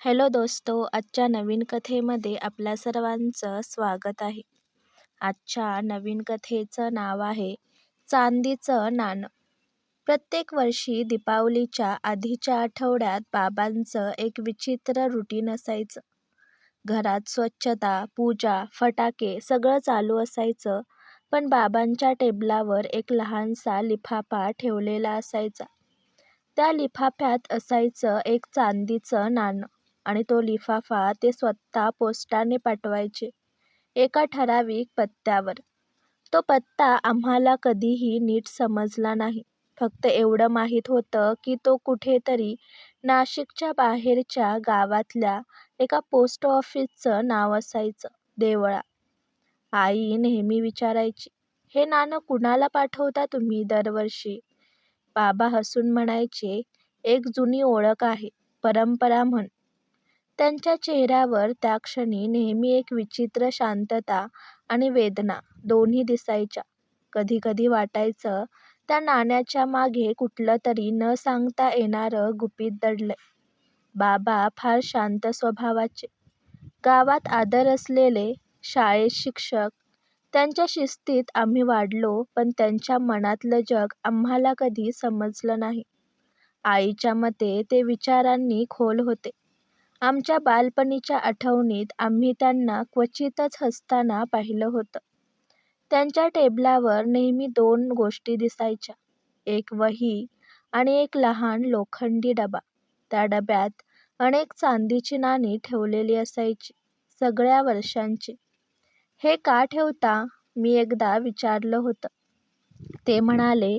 Hello दोस्तो आजच्या नवीन कथेमध्ये आपल्या सर्वांचं स्वागत आहे. आजच्या नवीन कथेचं नाव आहे चांदीचं नाणं. प्रत्येक वर्षी दीपावलीच्या आधीच्या आठवड्यात बाबांचं एक विचित्र रुटीन असायचं. घरात स्वच्छता, पूजा, फटाके सगळं चालू असायचं पण बाबांच्या टेबलावर एक लहानसा लिफाफा ठेवलेला असायचा. त्या लिफाफ्यात असायचं एक चांदीचं नाणं आणि तो लिफाफा ते स्वतः पोस्टाने पाठवायचे एका ठराविक पत्त्यावर. तो पत्ता आम्हाला कधीही नीट समजला नाही. फक्त एवढं माहीत होतं की तो कुठेतरी नाशिकच्या बाहेरच्या गावातल्या एका पोस्ट ऑफिसचं नाव असायचं, देवळा. आई नेहमी विचारायची, हे नाणं कुणाला पाठवता तुम्ही दरवर्षी? बाबा हसून म्हणायचे, एक जुनी ओळख आहे, परंपरा म्हण. त्यांच्या चेहऱ्यावर त्या क्षणी नेहमी एक विचित्र शांतता आणि वेदना दोन्ही दिसायच्या. कधी कधी वाटायचं त्या नाण्याच्या मागे कुठलं तरी न सांगता येणारं गुपित दडलंय. बाबा फार शांत स्वभावाचे. गावात आदर असलेले, शाळेत शिक्षक. त्यांच्या शिस्तीत आम्ही वाढलो पण त्यांच्या मनातलं जग आम्हाला कधी समजलं नाही. आईच्या मते ते विचारांनी खोल होते. आमच्या बालपणीच्या आठवणीत आम्ही त्यांना क्वचितच हसताना पाहिलं होतं. त्यांच्या टेबलावर नेहमी दोन गोष्टी दिसायच्या, एक वही आणि एक लहान लोखंडी डबा. त्या डब्यात अनेक चांदीची नाणी ठेवलेली असायची, सगळ्या वर्षांची. हे का ठेवता, मी एकदा विचारलं होतं. ते म्हणाले,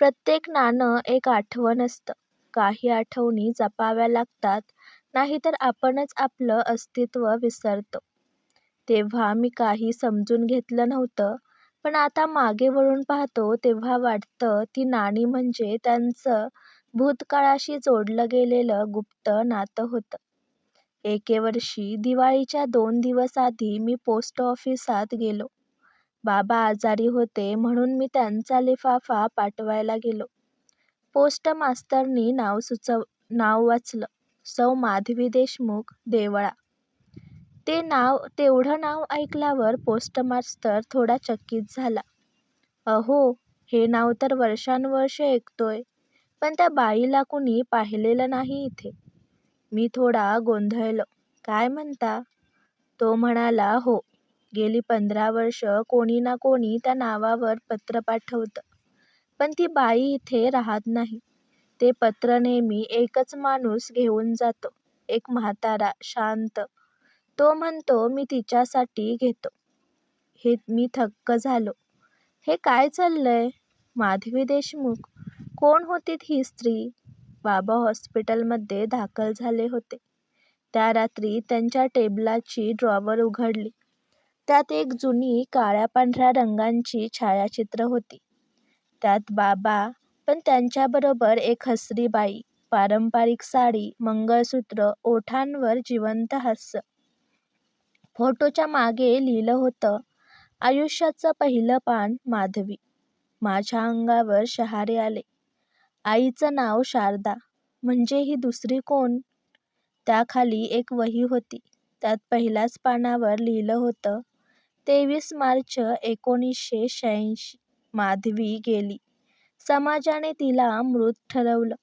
प्रत्येक नाणं एक आठवण असतं. काही आठवणी जपाव्या लागतात नाहीतर आपणच आपलं अस्तित्व विसरतो. तेव्हा मी काही समजून घेतलं नव्हतं पण आता मागे वळून पाहतो तेव्हा वाटतं ती नाणी म्हणजे त्यांचं भूतकाळाशी जोडलं गेलेलं गुप्त नातं होतं. एके वर्षी दिवाळीच्या दोन दिवस आधी मी पोस्ट ऑफिसात गेलो. बाबा आजारी होते म्हणून मी त्यांचा लिफाफा पाठवायला गेलो. पोस्ट मास्तरनी नाव वाचलं, सौ. माधवी देशमुख, देवळा. ते नाव तेवढं नाव ऐकल्यावर पोस्टमास्तर थोडा चकित झाला. अहो, हे नाव तर वर्षानुवर्षे ऐकतोय पण त्या बाईला कुणी पाहिलेलं नाही इथे. मी थोडा गोंधळलो, काय म्हणता? तो म्हणाला, हो, गेली पंधरा वर्ष कोणी ना कोणी त्या नावावर पत्र पाठवतं. पण ती बाई इथे राहात नाही. ते पत्र नेहमी एकच माणूस घेऊन जातो, एक म्हातारा, शांत. तो म्हणतो मी तिच्यासाठी घेतो. मी थक्क झालो. हे काय चाललंय? माधवी देशमुख? कोण होती ही स्त्री? बाबा हॉस्पिटलमध्ये दाखल झाले होते. त्या रात्री त्यांच्या टेबलाची ड्रॉवर उघडली. त्यात एक जुनी काळ्या पांढऱ्या रंगाची छायाचित्रं होती. त्यात बाबा पण त्यांच्याबरोबर एक हसरी बाई, पारंपरिक साडी, मंगळसूत्र, ओठांवर जिवंत हास्य. फोटोच्या मागे लिहिलं होतं, आयुष्याचं पहिलं पान माधवी. माझ्या अंगावर शहारे आले. आईचं नाव शारदा, म्हणजे ही दुसरी कोण? त्याखाली एक वही होती. त्यात पहिल्याच पानावर लिहिलं होतं, तेवीस मार्च एकोणीसशे शहाऐंशी. माधवी गेली. समाजाने तिला मृत ठरवलं.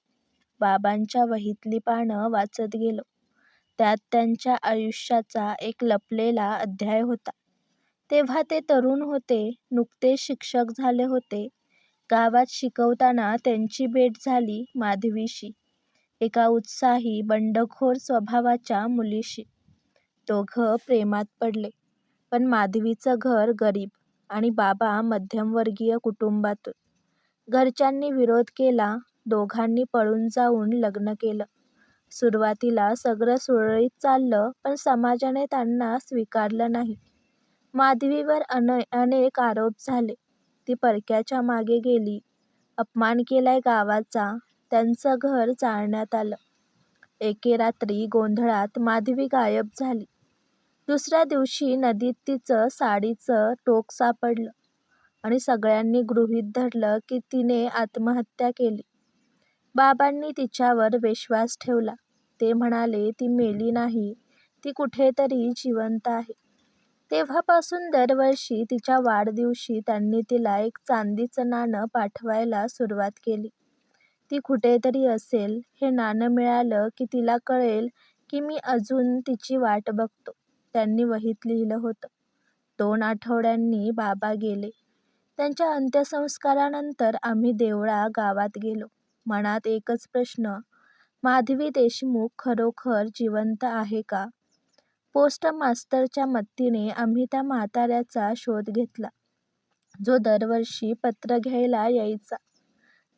बाबांच्या वहीतली पानं वाचत गेलो. त्यात त्यांच्या आयुष्याचा एक लपलेला अध्याय होता. तेव्हा ते तरुण होते, नुकतेच शिक्षक झाले होते. गावात शिकवताना त्यांची भेट झाली माधवीशी, एका उत्साही, बंडखोर स्वभावाच्या मुलीशी. दोघं प्रेमात पडले. पण माधवीचं घर गरीब आणि बाबा मध्यमवर्गीय कुटुंबातून. घरच्यांनी विरोध केला. दोघांनी पळून जाऊन लग्न केलं. सुरुवातीला सगळं सुरळीत चाललं पण समाजाने त्यांना स्वीकारलं नाही. माधवीवर अनेक आरोप झाले. ती परक्याच्या मागे गेली, अपमान केलाय गावाचा, त्यांचं घर जाळण्यात आलं. एके रात्री गोंधळात माधवी गायब झाली. दुसऱ्या दिवशी नदीत तिचं साडीचं टोक सापडलं आणि सगळ्यांनी गृहीत धरलं की तिने आत्महत्या केली. बाबांनी तिच्यावर विश्वास ठेवला. ते म्हणाले ती मेली नाही ती कुठेतरी जिवंत आहे. तेव्हापासून दरवर्षी तिच्या वाढदिवशी त्यांनी तिला एक चांदीचं नाणं पाठवायला सुरुवात केली. ती कुठेतरी असेल, हे नाणं मिळालं की तिला कळेल की मी अजून तिची वाट बघतो. त्यांनी वहीत लिहिलं होतं. दोन आठवड्यांनी बाबा गेले. त्यांच्या अंत्यसंस्कारानंतर आम्ही देवळा गावात गेलो. मनात एकच प्रश्न, माधवी देशमुख खरोखर जिवंत आहे का? पोस्ट मास्तरच्या मदतीने आम्ही त्या म्हाताऱ्याचा शोध घेतला, जो दरवर्षी पत्र घ्यायला यायचा.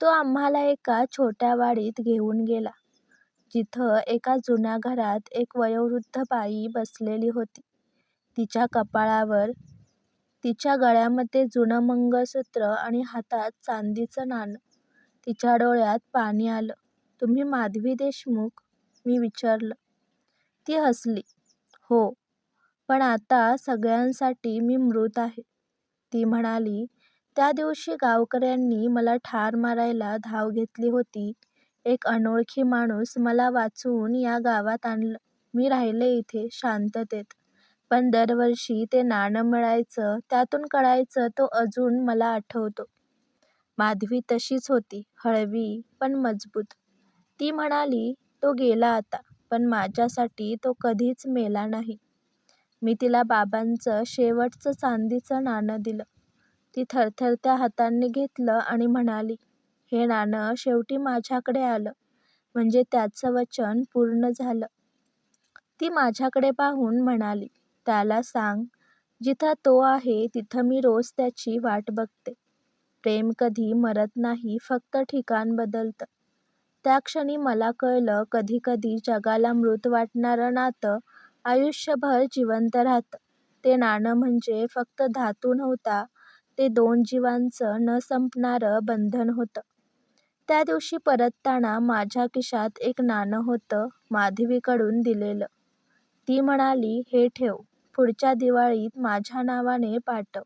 तो आम्हाला एका छोट्या वाडीत घेऊन गेला, जिथं एका जुन्या घरात एक वयोवृद्ध बाई बसलेली होती. तिच्या कपाळावर, तिच्या गळ्यामध्ये जुनं मंगळसूत्र आणि हातात चांदीचं नाणं. तिच्या डोळ्यात पाणी आलं. तुम्ही माधवी देशमुख? मी विचारलं. ती हसली. हो, पण आता सगळ्यांसाठी मी मृत आहे. ती म्हणाली, त्या दिवशी गावकऱ्यांनी मला ठार मारायला धाव घेतली होती. एक अनोळखी माणूस मला वाचवून या गावात आणलं. मी राहिले इथे, शांततेत. पण दरवर्षी ते नाणं मिळायचं, त्यातून कळायचं तो अजून मला आठवतो. माधवी तशीच होती, हळवी पण मजबूत. ती म्हणाली, तो गेला आता, पण माझ्यासाठी तो कधीच मेला नाही. मी तिला बाबांचं शेवटचं चांदीचं नाणं दिलं. ती थरथरत्या हातांनी घेतलं आणि म्हणाली, हे नाणं शेवटी माझ्याकडे आलं, म्हणजे त्याचं वचन पूर्ण झालं. ती माझ्याकडे पाहून म्हणाली, त्याला सांग, जिथं तो आहे तिथं मी रोज त्याची वाट बघते. प्रेम कधी मरत नाही, फक्त ठिकाण बदलतं. त्या क्षणी मला कळलं, कधीकधी जगाला मृत वाटणारं नातं आयुष्यभर जिवंत राहतं. ते नाणं म्हणजे फक्त धातू नव्हता, ते दोन जीवांचं न संपणारं बंधन होतं. त्या दिवशी परतताना माझ्या खिशात एक नाणं होतं, माधवीकडून दिलेलं. ती म्हणाली, हे ठेव. पुढच्या दिवाळीत माझ्या नावाने पाठव.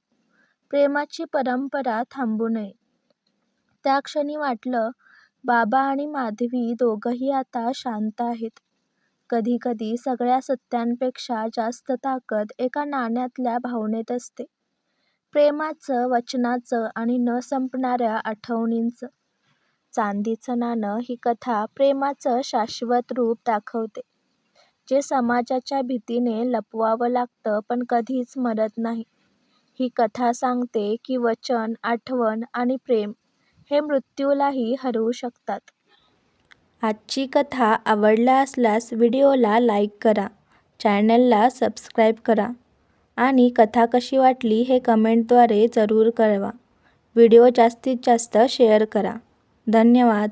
प्रेमाची परंपरा थांबू नये. त्या क्षणी वाटलं, बाबा आणि माधवी दोघंही आता शांत आहेत. कधीकधी सगळ्या सत्यांपेक्षा जास्त ताकद एका नाण्यातल्या भावनेत असते. प्रेमाचं, वचनाचं आणि न संपणाऱ्या आठवणींचं. चांदीचं नाणं ही कथा प्रेमाचं शाश्वत रूप दाखवते, जे समाजाच्या भीतीने लपवावं लागतं पण कधीच मरत नाही. ही कथा सांगते की वचन, आठवण आणि प्रेम हे मृत्यूलाही हरवू शकतात. आजची कथा आवडला असल्यास व्हिडिओला लाईक करा, चॅनलला सबस्क्राईब करा आणि कथा कशी वाटली हे कमेंटद्वारे जरूर कळवा. व्हिडिओ जास्तीत जास्त शेअर करा. धन्यवाद.